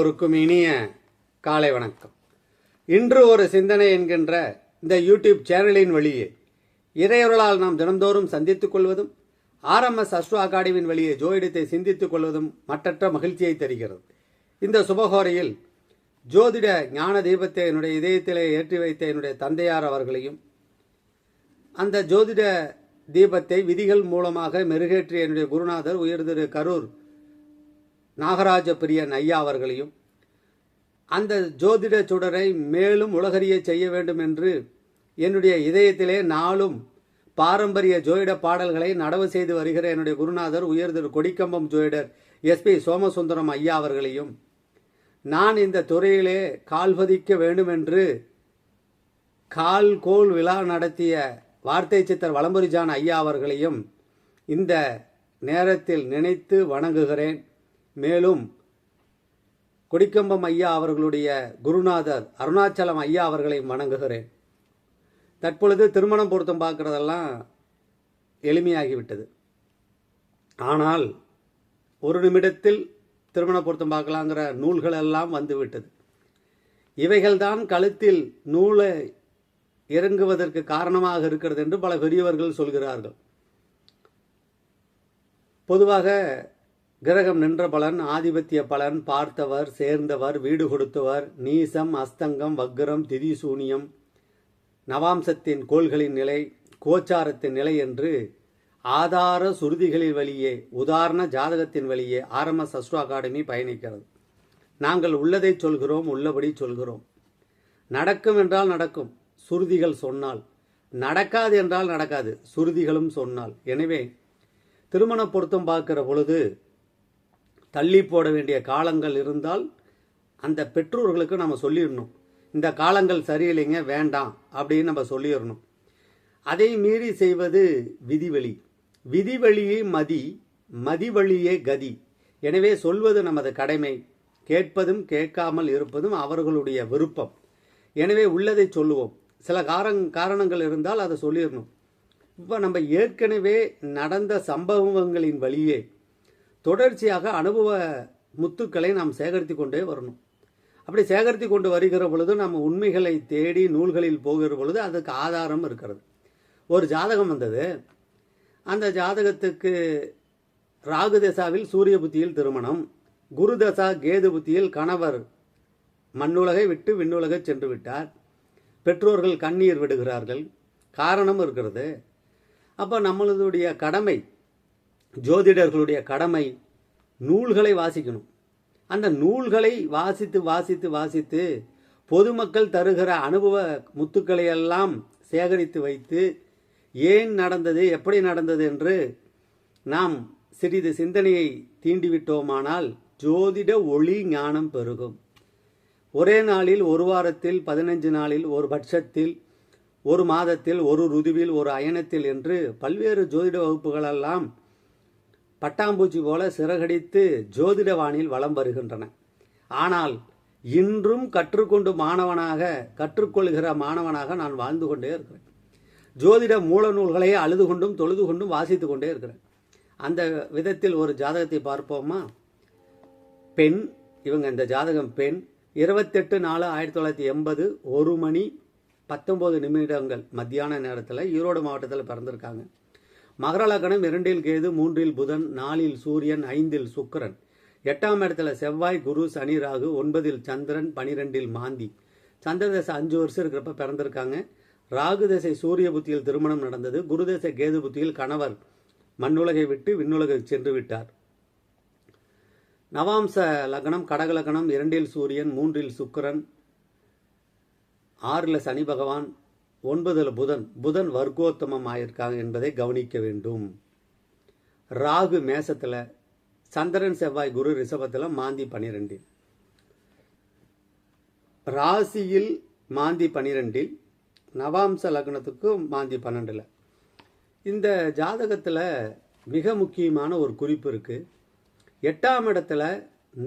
எல்லோருக்கும் இனிய காலை வணக்கம். இன்று ஒரு சிந்தனை என்கின்ற இந்த யூடியூப் சேனலின் வழியே இறையொருளால் நாம் தினந்தோறும் சந்தித்துக் கொள்வதும் ஆர்எம்எஸ் அஸ்ட்ரோ அகாடமியின் வழியே ஜோதிடத்தை சிந்தித்துக் கொள்வதும் மற்றற்ற மகிழ்ச்சியை தருகிறது. இந்த சுபகோரையில் ஜோதிட ஞான தீபத்தை என்னுடைய இதயத்திலே ஏற்றி வைத்த என்னுடைய தந்தையார் அவர்களையும் அந்த ஜோதிட தீபத்தை விதிகள் மூலமாக மெருகேற்றிய என்னுடைய குருநாதர் உயர் திரு கரூர் நாகராஜ பிரியன் ஐயா அவர்களையும் அந்த ஜோதிட சுடரை மேலும் உலகறிய செய்ய வேண்டும் என்று என்னுடைய இதயத்திலே நாளும் பாரம்பரிய ஜோதிட பாடல்களை நடவு செய்து வருகிற என்னுடைய குருநாதர் உயர் திரு கொடிக்கம்பம் ஜோதிடர் எஸ்பி சோமசுந்தரம் ஐயா அவர்களையும் நான் இந்த துறையிலே கால்பதிக்க வேண்டும் என்று கால் கோல் விழா நடத்திய வார்த்தை சித்தர் வளம்புரிஜான் ஐயா அவர்களையும் இந்த நேரத்தில் நினைத்து வணங்குகிறேன். மேலும் கொடிக்கம்பம் ஐயா அவர்களுடைய குருநாதர் அருணாச்சலம் ஐயா அவர்களையும் வணங்குகிறேன். தற்பொழுது திருமணம் பொருத்தம் பார்க்குறதெல்லாம் எளிமையாகிவிட்டது. ஆனால் ஒரு நிமிடத்தில் திருமண பொருத்தம் பார்க்கலாங்கிற நூல்கள் எல்லாம் வந்துவிட்டது. இவைகள்தான் கழுத்தில் நூலை இறங்குவதற்கு காரணமாக இருக்கிறது என்று பல பெரியவர்கள் சொல்கிறார்கள். பொதுவாக கிரகம் நின்ற பலன் ஆதிபத்திய பலன் பார்த்தவர் சேர்ந்தவர் வீடு கொடுத்தவர் நீசம் அஸ்தங்கம் வக்ரம் திதிசூனியம் நவாம்சத்தின் கோள்களின் நிலை கோச்சாரத்தின் நிலை என்று ஆதார சுருதிகளின் வழியே உதாரண ஜாதகத்தின் வழியே ஆர்எம்எஸ் அஸ்ட்ரோ அகாடமி பயணிக்கிறது. நாங்கள் உள்ளதை சொல்கிறோம் உள்ளபடி சொல்கிறோம். நடக்கும் என்றால் நடக்கும் சுருதிகள் சொன்னால். நடக்காது என்றால் நடக்காது சுருதிகளும் சொன்னால். எனவே திருமண பொருத்தம் பார்க்கிற பொழுது தள்ளி போட வேண்டிய காலங்கள் இருந்தால் அந்த பெற்றோர்களுக்கு நம்ம சொல்லிடணும். இந்த காலங்கள் சரியில்லைங்க வேண்டாம் அப்படின்னு நம்ம சொல்லிடணும். அதை மீறி செய்வது விதிவழி விதிவழியே மதி மதிவழியே கதி. எனவே சொல்வது நமது கடமை. கேட்பதும் கேட்காமல் இருப்பதும் அவர்களுடைய விருப்பம். எனவே உள்ளதை சொல்லுவோம். சில காரங் காரணங்கள் இருந்தால் அதை சொல்லிடணும். இப்போ நம்ம ஏற்கனவே நடந்த சம்பவங்களின் வழியே தொடர்ச்சியாக அனுபவ முத்துக்களை நாம் சேகரித்து கொண்டே வரணும். அப்படி சேகரித்து கொண்டு வருகிற பொழுது நம்ம உண்மைகளை தேடி நூல்களில் போகிற பொழுது அதுக்கு ஆதாரம் இருக்கிறது. ஒரு ஜாதகம் வந்தது. அந்த ஜாதகத்துக்கு ராகு தசாவில் சூரிய புத்தியில் திருமணம் குரு தசா கேது புத்தியில் கணவர் மண்ணுலகை விட்டு விண்ணுலகை சென்று விட்டார். பெற்றோர்கள் கண்ணீர் விடுகிறார்கள். காரணம் இருக்கிறது. அப்போ நம்மளுடைய கடமை ஜோதிடர்களுடைய கடமை நூல்களை வாசிக்கணும். அந்த நூல்களை வாசித்து வாசித்து வாசித்து பொதுமக்கள் தருகிற அனுபவ முத்துக்களை எல்லாம் சேகரித்து வைத்து ஏன் நடந்தது எப்படி நடந்தது என்று நாம் சிறிது சிந்தனையை தீண்டிவிட்டோமானால் ஜோதிட ஒளி ஞானம் பெருகும். ஒரே நாளில் ஒரு வாரத்தில் பதினஞ்சு நாளில் ஒரு பட்சத்தில் ஒரு மாதத்தில் ஒரு ருதுவில் ஒரு அயனத்தில் என்று பல்வேறு ஜோதிட வகுப்புகளெல்லாம் பட்டாம்பூச்சி போல சிறகடித்து ஜோதிட வானில் வலம் வருகின்றன. ஆனால் இன்றும் கற்றுக்கொண்டு மாணவனாக கற்றுக்கொள்கிற மாணவனாக நான் வாழ்ந்து கொண்டே இருக்கிறேன். ஜோதிட மூல நூல்களை அழுது கொண்டும் தொழுது கொண்டும் வாசித்து கொண்டே இருக்கிறேன். அந்த விதத்தில் ஒரு ஜாதகத்தை பார்ப்போமா? பெண் இவங்க இந்த ஜாதகம் பெண். இருபத்தெட்டு நாலு ஆயிரத்தி தொள்ளாயிரத்தி எண்பது ஒரு மணி பத்தொம்போது நிமிடங்கள் மத்தியான நேரத்தில் ஈரோடு மாவட்டத்தில் பிறந்திருக்காங்க. மகர லக்னம் இரண்டில் கேது மூன்றில் புதன் நாலில் சூரியன் ஐந்தில் சுக்கரன். எட்டாம் இடத்துல செவ்வாய் குரு சனி ராகு ஒன்பதில் சந்திரன் பனிரெண்டில் மாந்தி. சந்திர தசை அஞ்சு வருஷம் இருக்கிறப்ப பிறந்திருக்காங்க. ராகு தசை சூரிய புத்தியில் திருமணம் நடந்தது. குரு தசை கேது புத்தியில் கணவர் மண்ணுலகை விட்டு விண்ணுலகை சென்று விட்டார். நவாம்ச லக்னம் கடக லக்னம் இரண்டில் சூரியன் மூன்றில் சுக்கிரன் ஆறில் சனி பகவான் ஒன்பதில் புதன். புதன் வர்க்கோத்தமம் ஆயிருக்காங்க என்பதை கவனிக்க வேண்டும். ராகு மேசத்தில் சந்திரன் செவ்வாய் குரு ரிஷபத்தில் மாந்தி பனிரெண்டில். ராசியில் மாந்தி பனிரெண்டில் நவாம்ச லக்னத்துக்கும் மாந்தி பன்னெண்டில். இந்த ஜாதகத்தில் மிக முக்கியமான ஒரு குறிப்பு இருக்குது எட்டாம் இடத்துல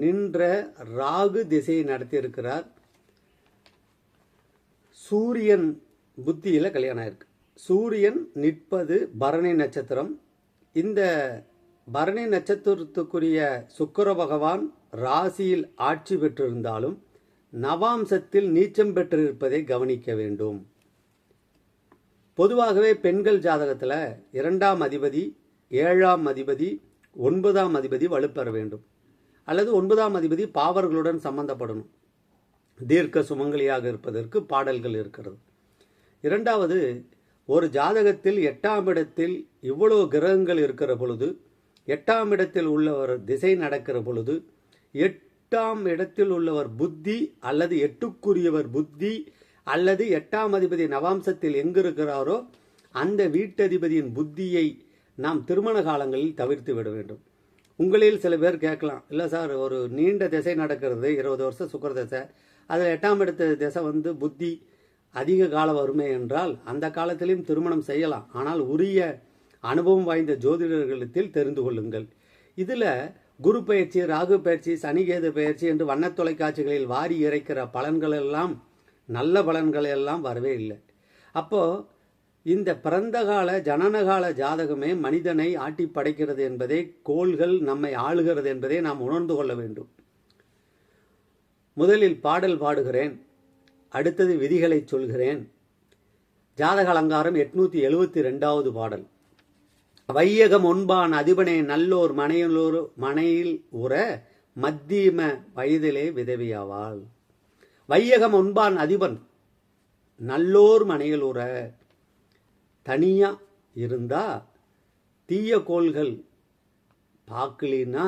நின்ற ராகு திசையை நடத்தியிருக்கிறார். சூரியன் புத்தியில் கல்யாணம் ஆயிருக்கு. சூரியன் நிற்பது பரணி நட்சத்திரம். இந்த பரணி நட்சத்திரத்துக்குரிய சுக்கிர பகவான் ராசியில் ஆட்சி பெற்றிருந்தாலும் நவாம்சத்தில் நீச்சம் பெற்றிருப்பதை கவனிக்க வேண்டும். பொதுவாகவே பெண்கள் ஜாதகத்தில் இரண்டாம் அதிபதி ஏழாம் அதிபதி ஒன்பதாம் அதிபதி வலுப்பெற வேண்டும். அல்லது ஒன்பதாம் அதிபதி பாவர்களுடன் சம்பந்தப்படணும். தீர்க்க சுமங்கலியாக இருப்பதற்கு பாடல்கள் இருக்கிறது. இரண்டாவது ஒரு ஜாதகத்தில் எட்டாம் இடத்தில் இவ்வளோ கிரகங்கள் இருக்கிற பொழுது எட்டாம் இடத்தில் உள்ளவர் திசை நடக்கிற பொழுது எட்டாம் இடத்தில் உள்ளவர் புத்தி அல்லது எட்டுக்குரியவர் புத்தி அல்லது எட்டாம் அதிபதி நவாம்சத்தில் எங்கிருக்கிறாரோ அந்த வீட்டதிபதியின் புத்தியை நாம் திருமண காலங்களில் தவிர்த்து விட வேண்டும். உங்களில் சில பேர் கேட்கலாம் இல்லை சார் ஒரு நீண்ட திசை நடக்கிறது இருபது வருஷம் சுக்கர திசை. அதில் எட்டாம் இடத்த திசை வந்து புத்தி அதிக கால வறுமை என்றால் அந்த காலத்திலையும் திருமணம் செய்யலாம். ஆனால் உரிய அனுபவம் வாய்ந்த ஜோதிடர்களிடத்தில் தெரிந்து கொள்ளுங்கள். இதில் குரு பயிற்சி ராகு பயிற்சி சனிகேது பயிற்சி என்று வண்ண தொலைக்காட்சிகளில் வாரி இறைக்கிற பலன்கள் எல்லாம் நல்ல பலன்கள் எல்லாம் வரவே இல்லை. அப்போ இந்த பிறந்த கால ஜனனகால ஜாதகமே மனிதனை ஆட்டி படைக்கிறது என்பதை கோள்கள் நம்மை ஆளுகிறது என்பதை நாம் உணர்ந்து கொள்ள வேண்டும். முதலில் பாடல் பாடுகிறேன். அடுத்தது விதிகளை சொல்கிறேன். ஜாதக அலங்காரம் எட்நூத்தி எழுபத்தி ரெண்டாவது பாடல். வையகம் ஒன்பான் அதிபனே நல்லோர் மனையிலோர் மனையில் உற மத்தியம வயதிலே விதவியாவாள். வையகம் ஒன்பான் அதிபன் நல்லோர் மனையில் உற தனியா இருந்தா தீய கோள்கள் பார்க்கலினா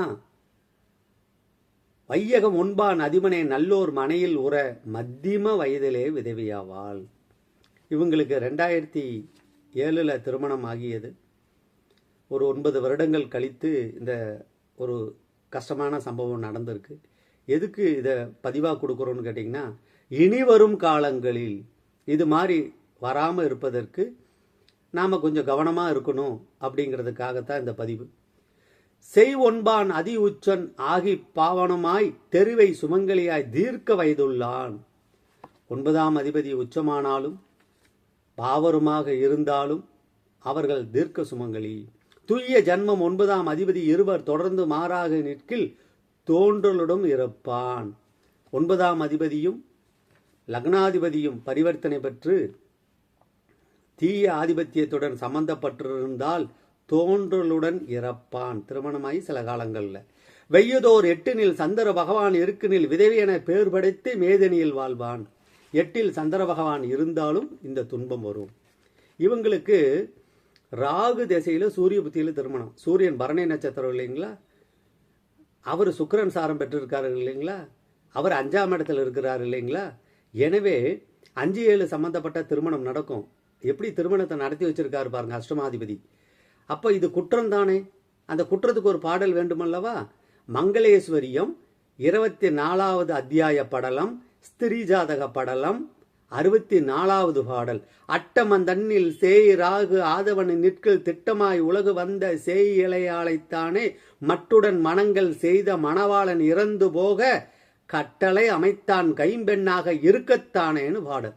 வையகம் ஒன்பான் அதிபனே நல்லோர் மனையில் உற மத்தியம வயதிலே விதவியாவாள். இவங்களுக்கு ரெண்டாயிரத்தி ஏழில் திருமணம் ஆகியது. ஒரு ஒன்பது வருடங்கள் கழித்து இந்த ஒரு கஷ்டமான சம்பவம் நடந்திருக்கு. எதுக்கு இதை பதிவாக கொடுக்குறோன்னு கேட்டிங்கன்னா இனி வரும் காலங்களில் இது மாதிரி வராமல் இருப்பதற்கு நாம் கொஞ்சம் கவனமாக இருக்கணும் அப்படிங்கிறதுக்காகத்தான் இந்த பதிவு. செய் ஒன்பான் அதி உச்சன் ஆகி பாவனமாய் தெருவை சுமங்கலியாய் தீர்க்க வயதுள்ளான் ஒன்பதாம் அதிபதி உச்சமானாலும் பாவருமாக இருந்தாலும் அவர்கள் தீர்க்க சுமங்கலி. துய்ய ஜன்மம் ஒன்பதாம் அதிபதி இருவர் தொடர்ந்து மாறாக நிற்கில் தோன்றலுடன் இருப்பான் ஒன்பதாம் அதிபதியும் லக்னாதிபதியும் பரிவர்த்தனை பெற்று தீய ஆதிபத்தியத்துடன் சம்பந்தப்பட்டிருந்தால் தோன்றலுடன் இறப்பான். திருமணமாகி சில காலங்களில். வெய்யதோர் எட்டினில் சந்திர பகவான் இருக்குனில் விதவி பேர் படைத்து மேதனியில் வாழ்வான். எட்டில் சந்திர பகவான் இருந்தாலும் இந்த துன்பம் வரும். இவங்களுக்கு ராகு திசையில் சூரிய புத்தியில் திருமணம். சூரியன் பரணி நட்சத்திரம் இல்லைங்களா? அவர் சுக்கிரன் சாரம் பெற்றிருக்காரு இல்லைங்களா? அவர் அஞ்சாம் இடத்துல இருக்கிறார் இல்லைங்களா? எனவே அஞ்சு ஏழு சம்பந்தப்பட்ட திருமணம் நடக்கும். எப்படி திருமணத்தை நடத்தி வச்சிருக்காரு பாருங்க அஷ்டமாதிபதி. அப்போ இது குற்றம் தானே அந்த குற்றத்துக்கு ஒரு பாடல் வேண்டுமல்லவா? மங்களேஸ்வரியம் இருபத்தி நாலாவது அத்தியாய படலம் ஸ்திரீ ஜாதக படலம் அறுபத்தி நாலாவது பாடல் அட்டமந்தன்னில் சேய் ராகு ஆதவனின் நிற்கில் திட்டமாய் உலகு வந்த சேய் இலையாளைத்தானே மட்டுடன் மனங்கள் செய்த மணவாளன் இறந்து போக கட்டளை அமைத்தான் கைம்பெண்ணாக இருக்கத்தானேன்னு பாடல்.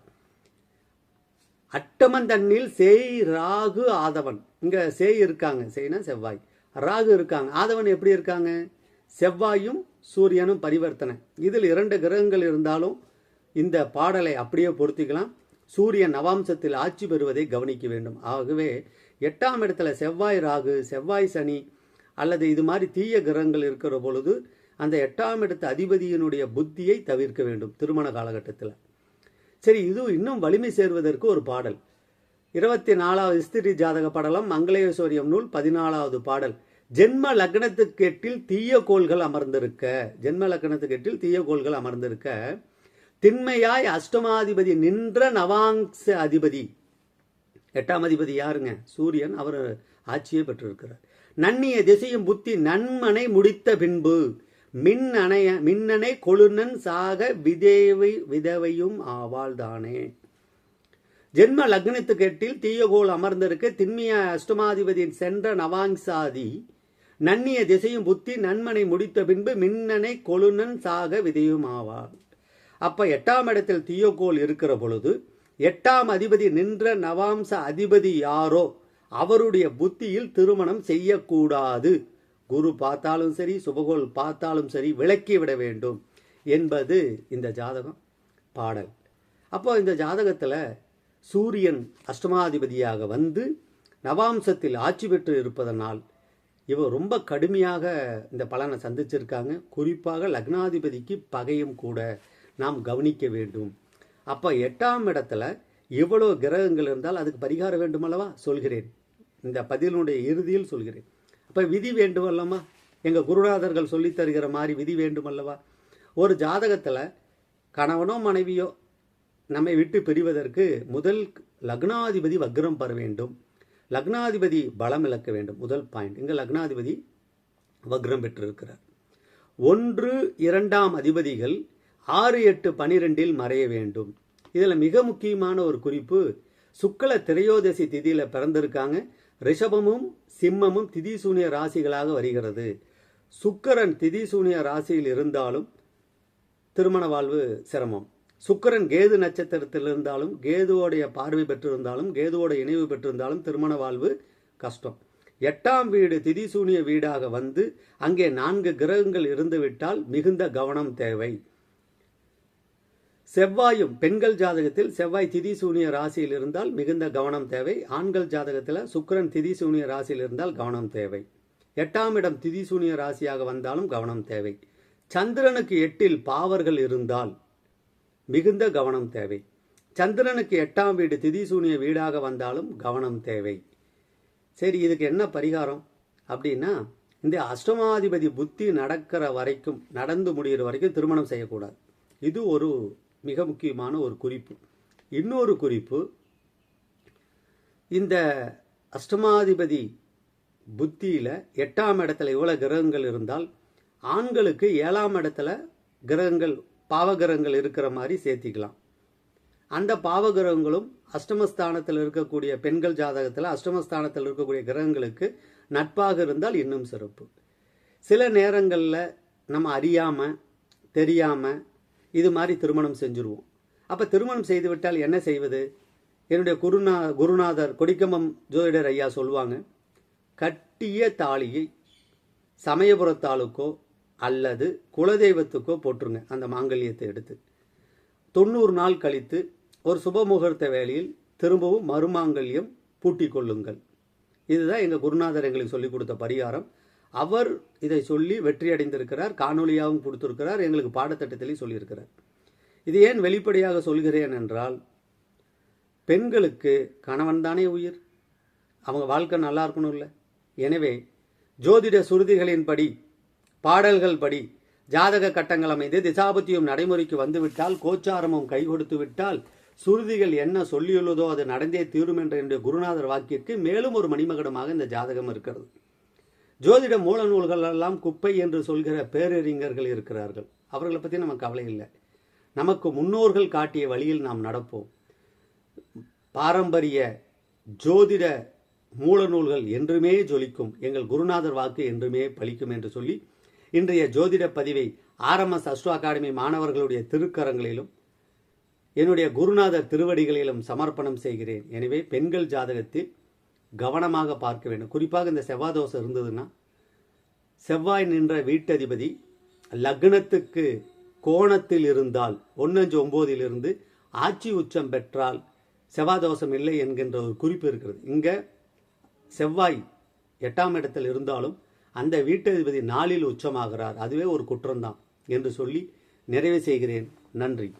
அட்டமந்தன்னில் சேய் ராகு ஆதவன். இங்க சேய் இருக்காங்க. சேய்னா செவ்வாய். ராகு இருக்காங்க. ஆதவன் எப்படி இருக்காங்க? செவ்வாயும் சூரியனும் பரிவர்த்தனை. இதில் இரண்டு கிரகங்கள் இருந்தாலும் இந்த பாடலை அப்படியே பொருத்திக்கலாம். சூரியன் நவாம்சத்தில் ஆட்சி பெறுவதை கவனிக்க வேண்டும். ஆகவே எட்டாம் இடத்துல செவ்வாய் ராகு செவ்வாய் சனி அல்லது இது மாதிரி தீய கிரகங்கள் இருக்கிற பொழுது அந்த எட்டாம் இடத்து அதிபதியினுடைய புத்தியை தவிர்க்க வேண்டும் திருமண காலகட்டத்தில். சரி இது இன்னும் வலிமை சேர்வதற்கு ஒரு பாடல். இருபத்தி நாலாவது ஸ்திரி ஜாதக படலம் மங்களேஸ்வரியம் நூல் பதினாலாவது பாடல். ஜென்ம லக்னத்துக்கு எட்டில் தீய கோள்கள் அமர்ந்திருக்க ஜென்ம லக்னத்துக்கு எட்டில் தீய கோள்கள் அமர்ந்திருக்க திண்மையாய் அஷ்டமாதிபதி நின்ற நவாங்ச அதிபதி. எட்டாம் அதிபதி யாருங்க? சூரியன் அவர் ஆட்சியை பெற்றிருக்கிறார். நன்னிய திசையும் புத்தி நன்மனை முடித்த பின்பு மின்னணைய மின்னணை மின்னனை கொழுநன் சாக விதேவை விதவையும் ஆவாள் தானே. ஜென்ம லக்னத்துக்கு எட்டில் தீயகோள் அமர்ந்திருக்க திண்மிய அஷ்டமாதிபதியின் சென்ற நவாங்சாதி நன்னிய திசையும் புத்தி நன்மனை முடித்த பின்பு மின்னனை கொழுநன் சாக விதையும் ஆவாள். அப்ப எட்டாம் இடத்தில் தீயகோள் இருக்கிற பொழுது எட்டாம் அதிபதி நின்ற நவாம்ச அதிபதி யாரோ அவருடைய புத்தியில் திருமணம் செய்யக்கூடாது. குரு பார்த்தாலும் சரி சுபகோள் பார்த்தாலும் சரி விளக்கி விட வேண்டும் என்பது இந்த ஜாதகம் பாடல். அப்போ இந்த ஜாதகத்தில் சூரியன் அஷ்டமாதிபதியாக வந்து நவாம்சத்தில் ஆட்சி பெற்று இருப்பதனால் இவர் ரொம்ப கடுமையாக இந்த பலனை சந்திச்சிருக்காங்க. குறிப்பாக லக்னாதிபதிக்கு பகையும் கூட நாம் கவனிக்க வேண்டும். அப்போ எட்டாம் இடத்துல எவ்வளோ கிரகங்கள் இருந்தால் அதுக்கு பரிகாரம் வேண்டுமல்லவா? சொல்கிறேன். இந்த பதிலுடைய இறுதியில் சொல்கிறேன். அப்போ விதி வேண்டுமல்லமா எங்கள் குருநாதர்கள் சொல்லித்தருகிற மாதிரி விதி வேண்டும் அல்லவா ஒரு ஜாதகத்தில் கணவனோ மனைவியோ நம்மை விட்டு பிரிவதற்கு முதல் லக்னாதிபதி வக்ரம் பெற வேண்டும். லக்னாதிபதி பலம் இழக்க வேண்டும். முதல் பாயிண்ட் இங்கே லக்னாதிபதி வக்ரம் பெற்றிருக்கிறார். ஒன்று இரண்டாம் அதிபதிகள் ஆறு எட்டு பனிரெண்டில் மறைய வேண்டும். இதில் மிக முக்கியமான ஒரு குறிப்பு சுக்ல திரையோதசி திதியில் பிறந்திருக்காங்க. ரிஷபமும் சிம்மமும் திதிசூனிய ராசிகளாக வருகிறது. சுக்கரன் திதிசூனிய ராசியில் இருந்தாலும் திருமண வாழ்வு சிரமம். சுக்கரன் கேது நட்சத்திரத்தில் இருந்தாலும் கேதுவோடைய பார்வை பெற்றிருந்தாலும் கேதுவோட இணைவு பெற்றிருந்தாலும் திருமண வாழ்வு கஷ்டம். எட்டாம் வீடு திதிசூனிய வீடாக வந்து அங்கே நான்கு கிரகங்கள் இருந்துவிட்டால் மிகுந்த கவனம் தேவை. செவ்வாயும் பெண்கள் ஜாதகத்தில் செவ்வாய் திதிசூனிய ராசியில் இருந்தால் மிகுந்த கவனம் தேவை. ஆண்கள் ஜாதகத்தில் சுக்கிரன் திதிசூனிய ராசியில் இருந்தால் கவனம் தேவை. எட்டாம் இடம் திதிசூனிய ராசியாக வந்தாலும் கவனம் தேவை. சந்திரனுக்கு எட்டில் பாவர்கள் இருந்தால் மிகுந்த கவனம் தேவை. சந்திரனுக்கு எட்டாம் வீடு திதி சூனிய வீடாக வந்தாலும் கவனம் தேவை. சரி இதுக்கு என்ன பரிகாரம்? அப்படின்னா இந்த அஷ்டமாதிபதி புத்தி நடக்கிற வரைக்கும் நடந்து முடிகிற வரைக்கும் திருமணம் செய்யக்கூடாது. இது ஒரு மிக முக்கியமான ஒரு குறிப்பு. இன்னொரு குறிப்பு இந்த அஷ்டமாதிபதி புத்தியில் எட்டாம் இடத்துல எவ்வளோ கிரகங்கள் இருந்தால் ஆண்களுக்கு ஏழாம் இடத்துல கிரகங்கள் பாவகிரகங்கள் இருக்கிற மாதிரி சேர்த்திக்கலாம். அந்த பாவகிரகங்களும் அஷ்டமஸ்தானத்தில் இருக்கக்கூடிய பெண்கள் ஜாதகத்தில் அஷ்டமஸ்தானத்தில் இருக்கக்கூடிய கிரகங்களுக்கு நட்பாக இருந்தால் இன்னும் சிறப்பு. சில நேரங்களில் நம்ம அறியாமல் தெரியாமல் இது மாதிரி திருமணம் செஞ்சுருவோம். அப்போ திருமணம் செய்துவிட்டால் என்ன செய்வது? என்னுடைய குருநா குருநாதர் கொடிக்கம்பம் ஜோதிடர் ஐயா சொல்லுவாங்க கட்டிய தாலியை சமயபுரத்தாளுக்கோ அல்லது குலதெய்வத்துக்கோ போட்டுருங்க அந்த மாங்கல்யத்தை எடுத்து. தொண்ணூறு நாள் கழித்து ஒரு சுபமுகூர்த்த வேளையில் திரும்பவும் மறுமாங்கல்யம் பூட்டி கொள்ளுங்கள். இதுதான் எங்கள் குருநாதர் எங்களுக்கு சொல்லிக் கொடுத்த பரிகாரம். அவர் இதை சொல்லி வெற்றி அடைந்திருக்கிறார் காணொலியாகவும் கொடுத்திருக்கிறார் எங்களுக்கு பாடத்திட்டத்திலையும் சொல்லியிருக்கிறார். இது ஏன் வெளிப்படையாக சொல்கிறேன் என்றால் பெண்களுக்கு கணவன் தானே உயிர்? அவங்க வாழ்க்கை நல்லா இருக்கணும் இல்லை? எனவே ஜோதிட சுருதிகளின்படி பாடல்கள் படி ஜாதக கட்டங்கள் அமைந்து திசாபத்தியும் நடைமுறைக்கு வந்துவிட்டால் கோச்சாரமும் கை கொடுத்து விட்டால் சுருதிகள் என்ன சொல்லியுள்ளதோ அது நடந்தே தீரும் என்ற என்னுடைய குருநாதர் வாக்கிற்கு மேலும் ஒரு மணிமகடமாக இந்த ஜாதகம் இருக்கிறது. ஜோதிட மூல நூல்கள் எல்லாம் குப்பை என்று சொல்கிற பேரறிஞர்கள் இருக்கிறார்கள். அவர்களை பற்றி நமக்கு கவலை இல்லை. நமக்கு முன்னோர்கள் காட்டிய வழியில் நாம் நடப்போம். பாரம்பரிய ஜோதிட மூல நூல்கள் என்றுமே ஜொலிக்கும். எங்கள் குருநாதர் வாக்கு என்றுமே பலிக்கும் என்று சொல்லி இன்றைய ஜோதிட பதிவை ஆர்எம்எஸ் அஸ்ட்ரோ அகாடமி மாணவர்களுடைய திருக்கரங்களிலும் என்னுடைய குருநாதர் திருவடிகளிலும் சமர்ப்பணம் செய்கிறேன். எனவே பெண்கள் ஜாதகத்தில் கவனமாக பார்க்க வேண்டும். குறிப்பாக இந்த செவ்வாய் தோசை இருந்ததுன்னா செவ்வாய் நின்ற வீட்டதிபதி லக்னத்துக்கு கோணத்தில் இருந்தால் ஒன்னஞ்சு ஒம்போதிலிருந்து ஆட்சி உச்சம் பெற்றால் செவ்வாய் தோஷம் இல்லை என்கின்ற ஒரு குறிப்பு இருக்கிறது. இங்கே செவ்வாய் எட்டாம் இடத்தில் இருந்தாலும் அந்த வீட்டதிபதி நாளில் உச்சமாகிறார். அதுவே ஒரு குற்றம்தான் என்று சொல்லி நிறைவு செய்கிறேன். நன்றி.